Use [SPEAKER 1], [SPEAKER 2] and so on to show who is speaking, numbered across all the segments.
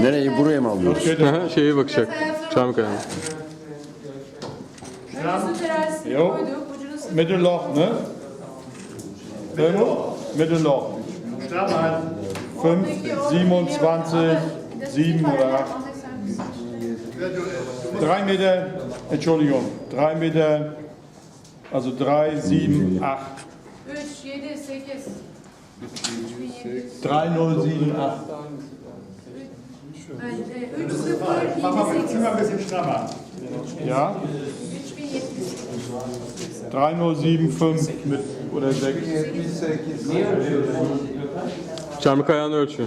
[SPEAKER 1] Nereyi buraya mı alıyoruz?
[SPEAKER 2] Aha, şeye bakacak.
[SPEAKER 3] Terazisini
[SPEAKER 4] Jo.
[SPEAKER 3] koyduk. Ucunu sıktık.
[SPEAKER 4] Mittelloch, ne? Fünf, Mittelloch. Fünf, 27, 7 oder 8. 3 Meter, Entschuldigung, 3 Meter, also 3, 7, 8.
[SPEAKER 3] 3, 7, 8. 3700.
[SPEAKER 4] 3, 0, 7, 8.
[SPEAKER 3] Hayır, e, 3, 0, 7, 8.
[SPEAKER 4] ein bisschen strammer. Ja,
[SPEAKER 3] 3070.
[SPEAKER 4] 3, 0, 7, 5 mit, oder 6.
[SPEAKER 2] Çamkaya'nın ölçü.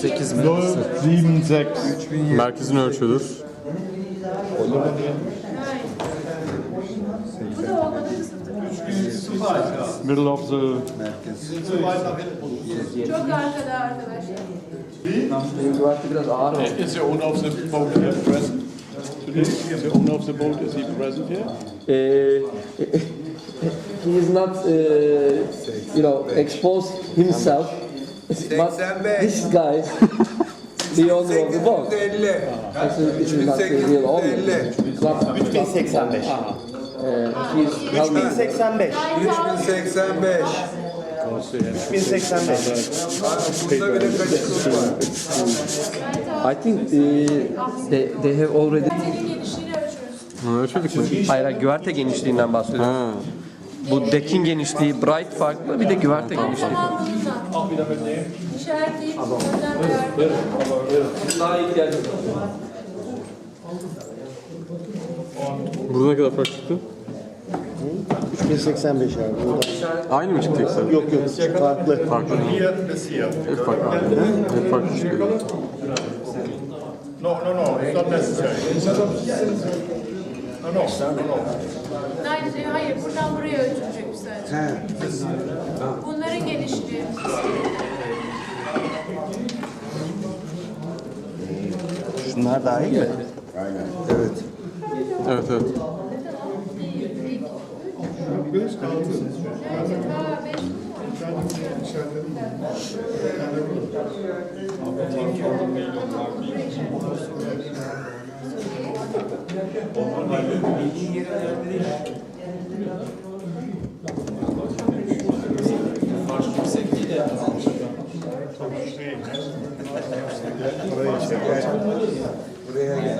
[SPEAKER 1] 8 mi?
[SPEAKER 4] 0, 7, 6.
[SPEAKER 2] Merkezini ölçüyordur.
[SPEAKER 3] Hayır. Bu da olmadı mı sıfır?
[SPEAKER 4] Middle of the
[SPEAKER 3] Çok arkada arkadaşlar.
[SPEAKER 4] Is your owner of the boat here present today? Is your owner of the boat, is he present here?
[SPEAKER 5] he is not, uh, you know, exposed himself. But this guy, the owner of the boat.
[SPEAKER 6] 850.
[SPEAKER 5] Actually, this is not the real owner.
[SPEAKER 6] 3850.
[SPEAKER 5] Club,
[SPEAKER 1] 1085.
[SPEAKER 5] uh, he's helping.
[SPEAKER 1] 1085.
[SPEAKER 6] 3085.
[SPEAKER 1] 1085.
[SPEAKER 6] Bunda bile kaçışlık var.
[SPEAKER 5] I think uh, they, they have already...
[SPEAKER 2] Ha, ölçmedik mi?
[SPEAKER 5] Hayır, hayır, güverte genişliğinden bahsediyorum.
[SPEAKER 2] Ha.
[SPEAKER 5] Bu dekin genişliği bright farklı, bir de güverte genişliği. Daha ihtiyacım var.
[SPEAKER 2] Burada ne kadar fark çıktı?
[SPEAKER 1] 3085 abi. Burada.
[SPEAKER 2] Aynı mı çıktı yoksa?
[SPEAKER 1] Yok yok. Farklı.
[SPEAKER 2] Farklı. Hep farklı. Hep farklı çıkıyor.
[SPEAKER 4] No, no, no, it's not necessary. No, no, no, no.
[SPEAKER 3] Hayır, hayır, buradan buraya ölçülecek bir sadece. Bunların genişliği.
[SPEAKER 1] Şunlar daha iyi mi?
[SPEAKER 6] Evet.
[SPEAKER 2] Evet evet.
[SPEAKER 3] Ha, beş.
[SPEAKER 6] Buraya gel.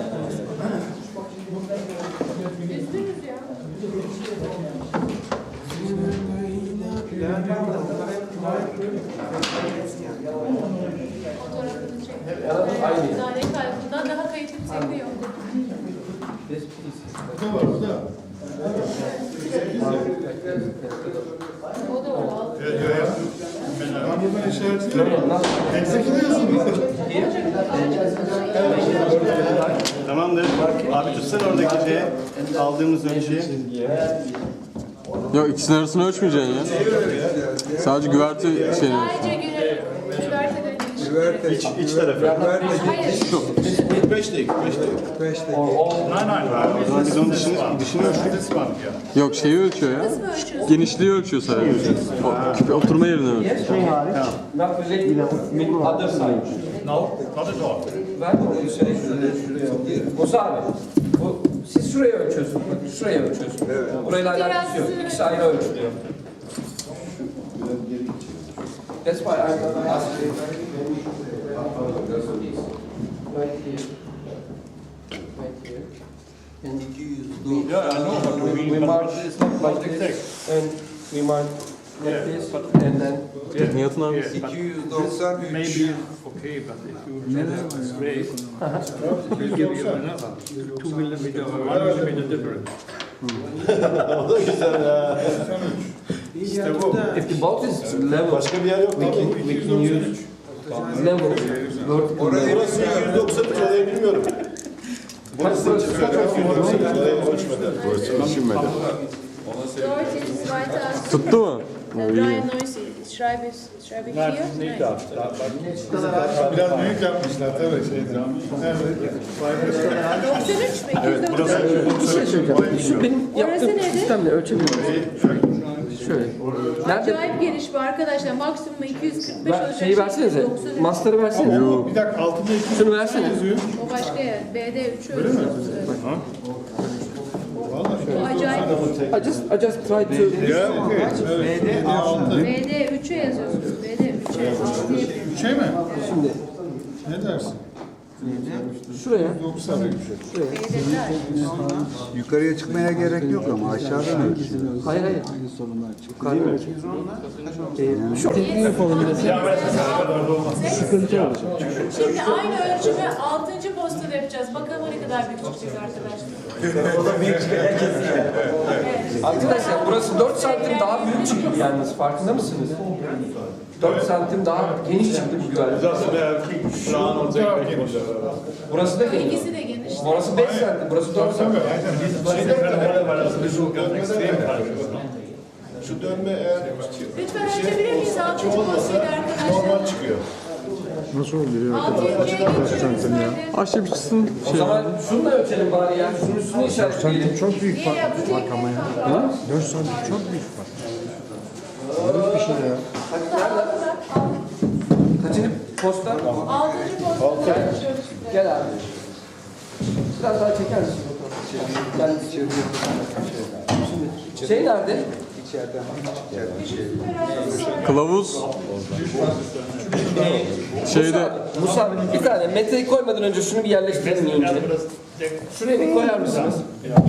[SPEAKER 3] Fotoğrafını çek. Daha ne kadar? Bundan daha kayıt yüksekliği yok. O da o.
[SPEAKER 1] Tamamdır. Abi tutsana oradaki şeye. Aldığımız ölçüyü.
[SPEAKER 2] Yok ikisinin arasını ölçmeyeceksin ya. Sadece güverti şeyini ölç.
[SPEAKER 3] Sadece güne, güverteden genişliği.
[SPEAKER 6] Güverte.
[SPEAKER 1] İç, iç tarafı.
[SPEAKER 6] Güverte.
[SPEAKER 3] Hayır.
[SPEAKER 1] 5 dakika, 5 dakika.
[SPEAKER 6] 5 dakika.
[SPEAKER 1] O zaman biz onun dışını, dışını ölçtük.
[SPEAKER 2] Yok şeyi ölçüyor ya. Genişliği ölçüyor sadece. O, küpe oturma yerini ölçüyor.
[SPEAKER 4] No, not at all.
[SPEAKER 5] Ver şuraya. Abi, bu, siz şuraya ölçüyorsunuz, bak şuraya ölçüyorsunuz. Burayla alakası yok. İkisi ayrı ölçülüyor. That's why I'm asking. Right here. Right here. And
[SPEAKER 4] Yeah, I know you
[SPEAKER 5] we, we
[SPEAKER 4] but
[SPEAKER 5] mark
[SPEAKER 4] it's not
[SPEAKER 5] like this, and we mark like this, and then
[SPEAKER 2] Nihat'ın abi.
[SPEAKER 6] 293.
[SPEAKER 7] Maybe okay, but if you measure straight, it will give you another two millimeter or one millimeter difference.
[SPEAKER 1] İşte bu.
[SPEAKER 5] if the boat is level,
[SPEAKER 1] Başka bir yer yok.
[SPEAKER 5] we can, we can use level, vertical.
[SPEAKER 6] Orayı
[SPEAKER 1] Burası 193 orayı bilmiyorum. Orayı ölçmedi. Burası ölçülmedi.
[SPEAKER 3] Deutsch ist weiter.
[SPEAKER 2] Tuttu mu?
[SPEAKER 3] Ryan Noisy. Schreibe schreibe hier? Nein.
[SPEAKER 4] Biraz büyük yapmışlar tabii şeyde. Evet.
[SPEAKER 3] 93 mi?
[SPEAKER 1] Evet burası
[SPEAKER 5] şey. Şu benim yaptığım sistemle ölçebiliyorum. Şöyle. Nerede?
[SPEAKER 3] Acayip geniş bu arkadaşlar. Maksimum 245
[SPEAKER 5] Ver,
[SPEAKER 3] olacak.
[SPEAKER 5] şeyi versenize. Master'ı versenize.
[SPEAKER 1] Bir dakika altında iki
[SPEAKER 5] Şunu versene.
[SPEAKER 3] O başka yer. BD 3'ü ölçüyoruz. Evet. Bu acayip.
[SPEAKER 5] I just, I just try to...
[SPEAKER 3] BD 3'e yazıyorsunuz. BD 3'e. 6'ya
[SPEAKER 1] şey mi?
[SPEAKER 5] Şimdi
[SPEAKER 1] Ne dersin?
[SPEAKER 5] Şuraya.
[SPEAKER 3] BD'ler.
[SPEAKER 6] Yukarıya çıkmaya gerek yok ama aşağıdan ölçüyor.
[SPEAKER 5] Hayır hayır. Yukarıda. Ee, şu sıkıntı olacak.
[SPEAKER 3] Şimdi aynı ölçümü 6. postada yapacağız. Bakalım ne kadar büyük çıkacak arkadaşlar.
[SPEAKER 5] Arkadaşlar burası 4 santim daha büyük çıktı yalnız farkında mısınız? 4 santim daha geniş çıktı bu güvenlik. Burası da geniş.
[SPEAKER 3] İkisi de geniş.
[SPEAKER 5] Burası 5 santim, burası 4 santim.
[SPEAKER 1] Şu dönme eğer
[SPEAKER 3] Lütfen açabilir miyiz? 6. postaydı
[SPEAKER 1] normal çıkıyor.
[SPEAKER 3] 6'ya geçiyoruz. Hadi.
[SPEAKER 2] Ahşapçısın
[SPEAKER 5] O
[SPEAKER 2] şey.
[SPEAKER 5] zaman şunu da ölçelim bari ya. Şunun üstüne işaretleyelim. Çok büyük.
[SPEAKER 3] Niye yapacak? Ha?
[SPEAKER 1] 4 santim çok büyük fark.
[SPEAKER 5] Posta?
[SPEAKER 3] 6. postada yapıyoruz.
[SPEAKER 5] Gel abi. Biraz daha çeker misin? Ben Şimdi şey nerede?
[SPEAKER 2] Kılavuz. Şeyde
[SPEAKER 5] Musa bir tane metreyi koymadan önce şunu bir yerleştirelim önce. Şuraya bir koyar mısınız?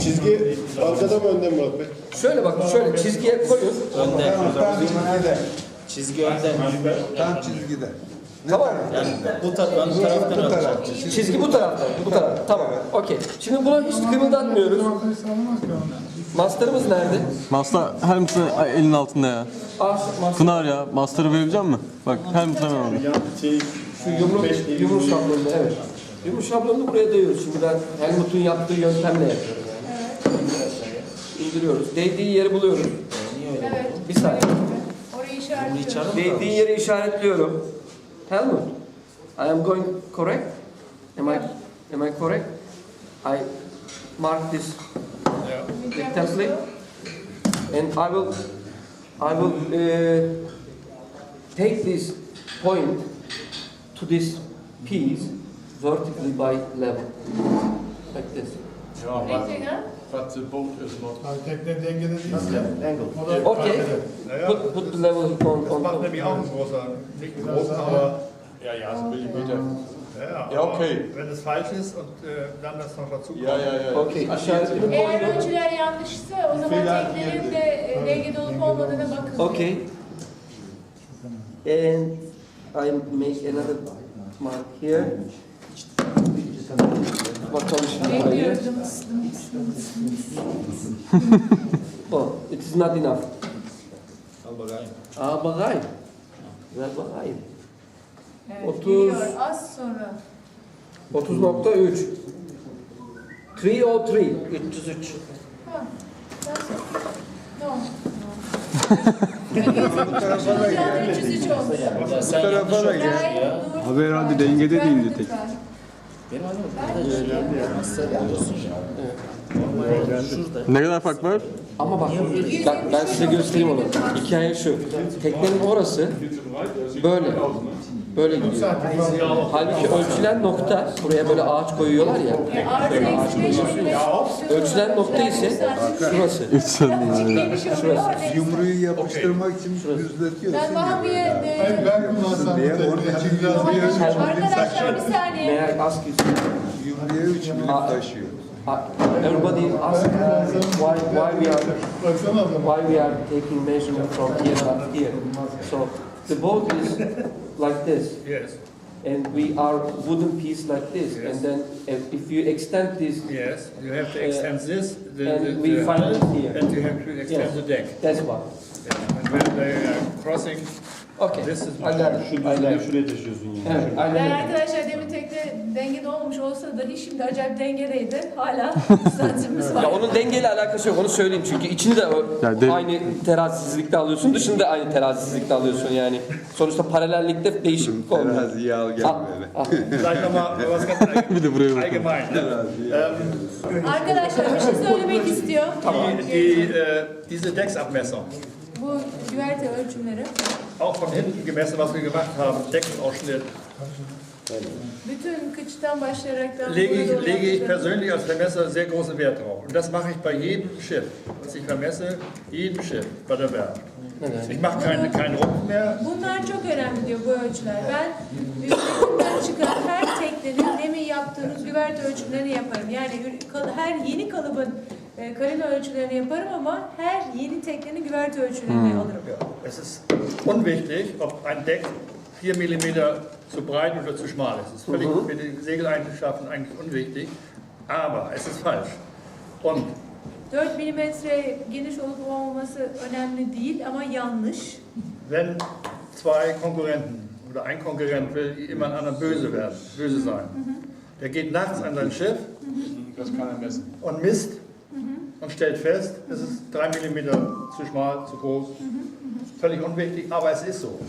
[SPEAKER 1] Çizgi arkada mı önde mi Murat Bey?
[SPEAKER 5] Şöyle bak şöyle çizgiye koyun.
[SPEAKER 6] Çizgi önde. Tam çizgide.
[SPEAKER 5] Tamam mı?
[SPEAKER 6] Bu taraftan bu taraf.
[SPEAKER 5] Çizgi bu tarafta. Bu taraf. Tamam. Okey. Şimdi buna hiç kımıldatmıyoruz. Master'ımız nerede?
[SPEAKER 2] Master Ay, elin altında ya.
[SPEAKER 5] Ah, master.
[SPEAKER 2] Pınar ya Master'ı verebilecek misin? Bak Helmut hemen orada.
[SPEAKER 5] Şu yumru, yumru şablonunu evet. Yumru şablonunu buraya dayıyoruz. Şimdi ben Helmut'un yaptığı yöntemle yapıyorum yani. İndiriyoruz. Değdiği yeri buluyoruz.
[SPEAKER 3] Evet.
[SPEAKER 5] Bir saniye.
[SPEAKER 3] Orayı işaretliyoruz.
[SPEAKER 5] Değdiği yeri işaretliyorum. Helmut, I am going correct? Am I, am I correct? I mark this template and I will, I will uh, take this point to this piece vertically by level, like this.
[SPEAKER 3] Ha.
[SPEAKER 7] But the boat is not.
[SPEAKER 1] Tekne dengede değilse.
[SPEAKER 5] Okay, put, put the level on, on top.
[SPEAKER 8] nämlich auch ein großer, nicht ein großer, aber
[SPEAKER 7] Ja, ja, so Millimeter.
[SPEAKER 8] ja,
[SPEAKER 7] Ja, okay.
[SPEAKER 8] wenn es falsch ist und äh, dann das noch dazu kommt.
[SPEAKER 7] Ja, ja, ja.
[SPEAKER 5] Okay, işaretimi
[SPEAKER 3] Eğer
[SPEAKER 5] koydum.
[SPEAKER 3] ölçüler yanlışsa o zaman teknenin de e, dengede olup olmadığına bakın.
[SPEAKER 5] Okay. And I make another mark here. Bakalım şimdi burayı.
[SPEAKER 3] Bekliyorum.
[SPEAKER 5] Oh, it is not enough. Aa bakayım. Ver bakayım.
[SPEAKER 3] Evet,
[SPEAKER 5] Otuz.
[SPEAKER 3] geliyor. Az sonra.
[SPEAKER 5] 30.3. 303. 303.
[SPEAKER 3] Ha. That's it. No. No. 303 olmuş.
[SPEAKER 6] Bu tarafa da gel.
[SPEAKER 3] Abi herhalde dengede değildi tek.
[SPEAKER 2] Ne kadar fark var?
[SPEAKER 5] Ama bak, bak ben size göstereyim onu. Hikaye şu. Teknenin orası böyle. Böyle gidiyor. Halbuki ölçülen nokta, buraya böyle ağaç koyuyorlar ya.
[SPEAKER 3] Eksi 5 milimetre.
[SPEAKER 5] Ölçülen nokta ise şurası.
[SPEAKER 2] Üç
[SPEAKER 3] oluyor. Neyse.
[SPEAKER 6] Yumruyu yapıştırmak için düzletiyorsun.
[SPEAKER 3] Ben daha bir... e,
[SPEAKER 1] Ben kullansam
[SPEAKER 6] Diye
[SPEAKER 1] tekneyi
[SPEAKER 6] için
[SPEAKER 1] biraz bir
[SPEAKER 6] biraz
[SPEAKER 3] Arkadaşlar bir saniye.
[SPEAKER 5] I ask you
[SPEAKER 6] Yumruya 3 milim taşıyor.
[SPEAKER 5] Uh, everybody ask why why we are why we are taking measurement from here up here. So the boat is like this,
[SPEAKER 8] Yes,
[SPEAKER 5] and we are wooden piece like this, and then if, if you extend this,
[SPEAKER 8] yes, you have to uh, extend this, the,
[SPEAKER 5] and
[SPEAKER 8] the,
[SPEAKER 5] we
[SPEAKER 8] the
[SPEAKER 5] find it here.
[SPEAKER 8] and you have to extend
[SPEAKER 5] Yes.
[SPEAKER 8] the deck.
[SPEAKER 5] That's why.
[SPEAKER 8] Yeah. And when they are crossing, İs
[SPEAKER 5] I got it. I got it.
[SPEAKER 4] Şuraya taşıyorsun yine.
[SPEAKER 5] Evet,
[SPEAKER 3] Yani
[SPEAKER 5] aynen öyle.
[SPEAKER 3] arkadaşlar demin tekne dengede olmuş olsa dahi şimdi acayip dengedeydi. Hala sancımız var.
[SPEAKER 5] Ya onun dengeyle alakası yok onu söyleyeyim çünkü içini de o-
[SPEAKER 2] Ya de-
[SPEAKER 5] aynı terazisizlikte alıyorsun, dışını da aynı terazisizlikte alıyorsun yani. Sonuçta paralellikte değişiklik olmuyor.
[SPEAKER 6] Teraziyi al gel böyle.
[SPEAKER 8] sag nochmal was ganz allgemein.
[SPEAKER 2] Bir de buraya bakın.
[SPEAKER 8] allgemein ne? ähm,
[SPEAKER 3] Arkadaşlar bir şey söylemek istiyor.
[SPEAKER 8] die, die, äh, diese Decksabmessung,
[SPEAKER 3] Bu güverte ölçümleri
[SPEAKER 8] Auch von hinten gemessen, was wir gemacht haben, Deckenausschnitt,
[SPEAKER 3] bütün kıçtan başlayarak da
[SPEAKER 8] lege ich, lege ich persönlich als Vermesser sehr großen Wert drauf. Und das mache ich bei jedem Schiff. Dass ich vermesse, jedem Schiff bei der Werft. Ich mache keinen keinen Rumpf mehr,
[SPEAKER 3] Bunlar çok önemli diyor bu ölçüler. Ben üstünden çıkan her teknenin demin yaptığınız güverte ölçümlerini yaparım. Yani her yeni kalıbın e, karina ölçülerini yaparım ama her yeni teknenin güverte ölçülerini alırım.
[SPEAKER 8] Ja, es ist unwichtig, ob ein Deck 4 mm zu breit oder zu schmal ist. Es ist völlig mit den Segeleigenschaften eigentlich unwichtig, aber es ist falsch. Und
[SPEAKER 3] 4 milimetre geniş olup olmaması önemli değil ama yanlış.
[SPEAKER 8] wenn zwei Konkurrenten oder ein Konkurrent will immer einen anderen böse werden, böse sein, der geht nachts an sein Schiff
[SPEAKER 4] Das kann er messen.
[SPEAKER 8] und misst und stellt fest, es ist 3 mm zu schmal, zu groß. Völlig unwichtig, aber es ist so.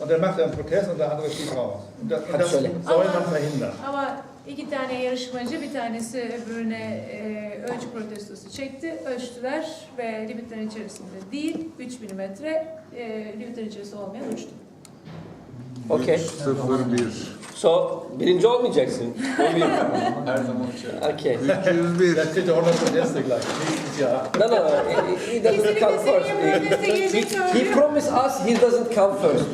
[SPEAKER 8] Und dann macht er einen Protest und der andere zieht raus. Und das, und das soll man verhindern.
[SPEAKER 3] Ama iki tane yarışmacı bir tanesi öbürüne e, ölçü protestosu çekti. Ölçtüler ve limitlerin içerisinde değil 3 milimetre e, limitlerin içerisinde olmayan uçtu.
[SPEAKER 5] Okay.
[SPEAKER 6] 01.
[SPEAKER 5] So, birinci olmayacaksın. O bir. Okay.
[SPEAKER 6] 301.
[SPEAKER 8] Dann kriegt er 100 Proteste gleich, nächstes Jahr.
[SPEAKER 5] No, no, no. He, he doesn't come first. He, he, he promised us he doesn't come first.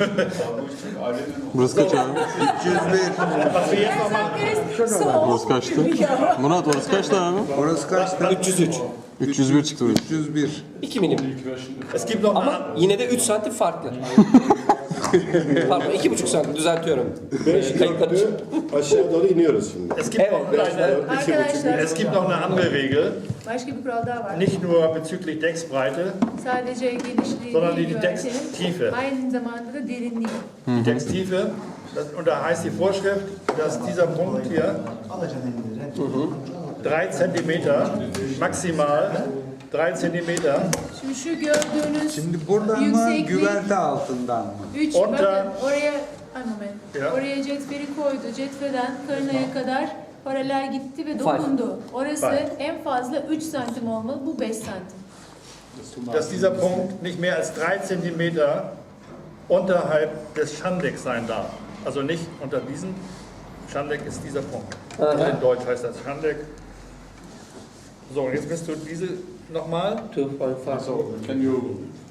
[SPEAKER 2] Burası kaç abi?
[SPEAKER 6] 301.
[SPEAKER 8] Was wir jetzt noch machen,
[SPEAKER 2] Burası kaçtı? Murat orası kaçtı abi?
[SPEAKER 6] Orası kaçtı?
[SPEAKER 5] 303.
[SPEAKER 2] 301 çıktı burası.
[SPEAKER 6] 301.
[SPEAKER 5] 2 milim. Ama yine de 3 santim farklı. Pardon 2,5 santim düzeltiyorum. Kayıtlar için.
[SPEAKER 1] Aşağı doğru iniyoruz şimdi.
[SPEAKER 8] Es gibt,
[SPEAKER 5] Evet,
[SPEAKER 8] noch eine,
[SPEAKER 3] Arkadaşlar
[SPEAKER 8] es gibt noch eine andere Regel,
[SPEAKER 3] başka bir kural daha var.
[SPEAKER 8] nicht nur bezüglich Decksbreite,
[SPEAKER 3] Sadece genişliği
[SPEAKER 8] Sondern die
[SPEAKER 3] güvertenin,
[SPEAKER 8] Deckstiefe.
[SPEAKER 3] aynı zamanda da derinliği.
[SPEAKER 8] die Deckstiefe. Das, und da heißt die Vorschrift, dass dieser Punkt hier 3 cm, maximal 3 cm,
[SPEAKER 3] Şimdi şu gördüğünüz
[SPEAKER 6] Şimdi buradan mı
[SPEAKER 3] Yükseklik-
[SPEAKER 6] güverte altından mı?
[SPEAKER 3] 3
[SPEAKER 8] Orada-
[SPEAKER 3] bakın oraya ay moment.
[SPEAKER 8] Ya.
[SPEAKER 3] Oraya cetveli koydu. Cetveden karınaya kadar paralel gitti ve dokundu. Orası
[SPEAKER 8] Five.
[SPEAKER 3] en fazla 3 santim olmalı. Bu 5 santim.
[SPEAKER 8] dass dieser Punkt nicht mehr als 3 cm unterhalb des Schandecks sein darf. Also nicht unter diesem Schandeck ist dieser Punkt. Also in Deutsch heißt das Schandeck. So, und jetzt misst du diese nochmal.
[SPEAKER 5] 2.5.
[SPEAKER 4] So, can you,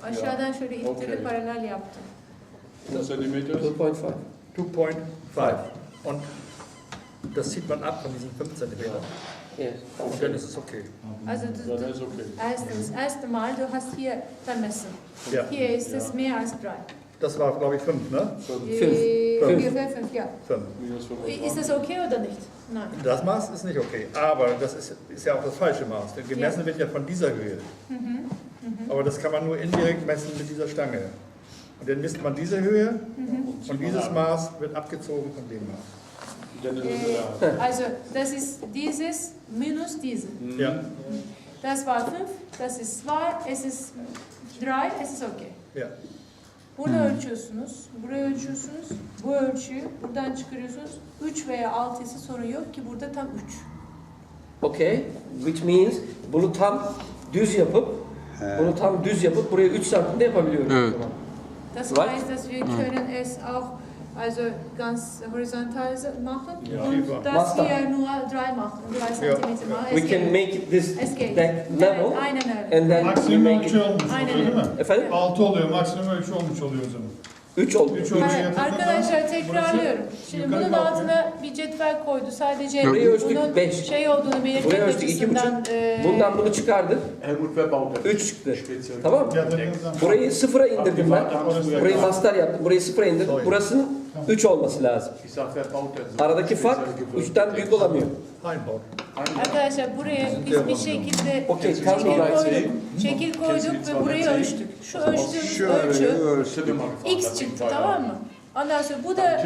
[SPEAKER 3] Aşağıdan şöyle itti
[SPEAKER 4] Okay.
[SPEAKER 3] paralel yaptı.
[SPEAKER 4] 2 centimeters?
[SPEAKER 5] 2.5.
[SPEAKER 8] 2.5. Und das zieht man ab von diesen 5 cm.
[SPEAKER 5] Yes.
[SPEAKER 8] Und dann ist es okay.
[SPEAKER 3] Also
[SPEAKER 4] Ja,
[SPEAKER 3] das,
[SPEAKER 4] das ist okay.
[SPEAKER 3] erstens, erste Mal du hast hier vermessen.
[SPEAKER 8] Ja.
[SPEAKER 3] Hier ist es mehr als 3.
[SPEAKER 8] Das war, glaube ich, 5, ne?
[SPEAKER 3] Äh,
[SPEAKER 8] Fünf.
[SPEAKER 3] Ungefähr 5, ja.
[SPEAKER 8] 5.
[SPEAKER 4] Minus 25.
[SPEAKER 3] Ist das okay oder nicht? Nein.
[SPEAKER 8] Das Maß ist nicht okay, aber das ist, ist ja auch das falsche Maß. Denn gemessen wird ja von dieser Höhe. Aber das kann man nur indirekt messen mit dieser Stange. Und dann misst man diese Höhe und dieses Maß wird abgezogen von dem Maß.
[SPEAKER 3] Also das ist dieses minus diese.
[SPEAKER 8] Ja,
[SPEAKER 3] Das war 5, das ist 2, es ist 3, es ist okay.
[SPEAKER 8] ja.
[SPEAKER 3] Bunu ölçüyorsunuz, burayı ölçüyorsunuz, bu ölçüyü buradan çıkarıyorsunuz. 3 veya 6 ise sorun yok ki burada tam 3.
[SPEAKER 5] Okay. Which means bunu tam düz yapıp bunu tam düz yapıp buraya 3 santim de yapabiliyorum.
[SPEAKER 2] Evet.
[SPEAKER 3] Das
[SPEAKER 5] Right.
[SPEAKER 3] heißt, dass wir können es auch also ganz horizontal machen
[SPEAKER 8] Ja.
[SPEAKER 3] und das
[SPEAKER 5] Master.
[SPEAKER 3] hier nur 3 machen, 3
[SPEAKER 8] Ja.
[SPEAKER 3] cm mal.
[SPEAKER 5] We can make this deck level
[SPEAKER 3] Evet, aynen öyle.
[SPEAKER 5] and then we
[SPEAKER 4] Maksimum
[SPEAKER 5] make it.
[SPEAKER 4] olmuş
[SPEAKER 3] Aynen
[SPEAKER 4] oluyor değil mi?
[SPEAKER 5] Efendim?
[SPEAKER 4] 6 oluyor, maksimum ölçü olmuş oluyor o zaman.
[SPEAKER 5] 3 oldu.
[SPEAKER 4] 3 ölçü
[SPEAKER 3] Hayır,
[SPEAKER 4] yapıldığı zaman
[SPEAKER 3] arkadaşlar tekrarlıyorum. Şimdi bunun
[SPEAKER 4] kalkıyor.
[SPEAKER 3] altına bir cetvel koydu. Sadece
[SPEAKER 5] Burayı ölçtük,
[SPEAKER 3] bunun
[SPEAKER 5] beş.
[SPEAKER 3] şey olduğunu belirtmek
[SPEAKER 5] Buraya
[SPEAKER 3] açısından e,
[SPEAKER 5] Bundan bunu çıkardık.
[SPEAKER 4] Helmut verbaut das.
[SPEAKER 5] 3 çıktı. Tamam mı? Burayı sıfıra indirdim ben. Burayı master yaptım. Burayı sıfıra indirdim. Burasının 3 olması lazım. Aradaki fark 3'ten büyük olamıyor.
[SPEAKER 3] Arkadaşlar buraya biz bir şekilde
[SPEAKER 5] Okey, me right.
[SPEAKER 3] koyduk, şekil koyduk ve burayı ölçtük. Şu ölçtüğümüz
[SPEAKER 6] Şöyle
[SPEAKER 3] ölçü
[SPEAKER 6] ölçtü.
[SPEAKER 3] x çıktı tamam mı? Ondan sonra bu da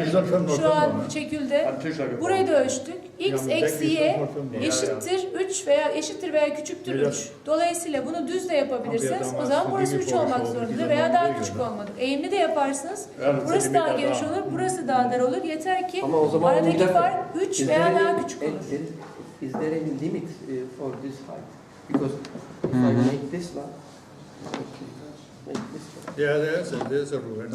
[SPEAKER 3] şu an şekilde burayı da ölçtük. x eksi y eşittir 3 veya eşittir veya küçüktür
[SPEAKER 8] Evet.
[SPEAKER 3] 3. Dolayısıyla bunu düz de yapabilirsiniz.
[SPEAKER 8] Abi,
[SPEAKER 3] O zaman burası
[SPEAKER 8] adamlar
[SPEAKER 3] 3 olmak zorunda veya daha küçük olmalı. Eğimli de yaparsınız. Burası daha geniş olur, burası daha dar olur. Yeter ki aradaki fark 3 veya daha küçük olur.
[SPEAKER 5] Is there any limit uh, for this height? Because if I make this one, okay, make this
[SPEAKER 8] Yeah, there's a, there's a rule.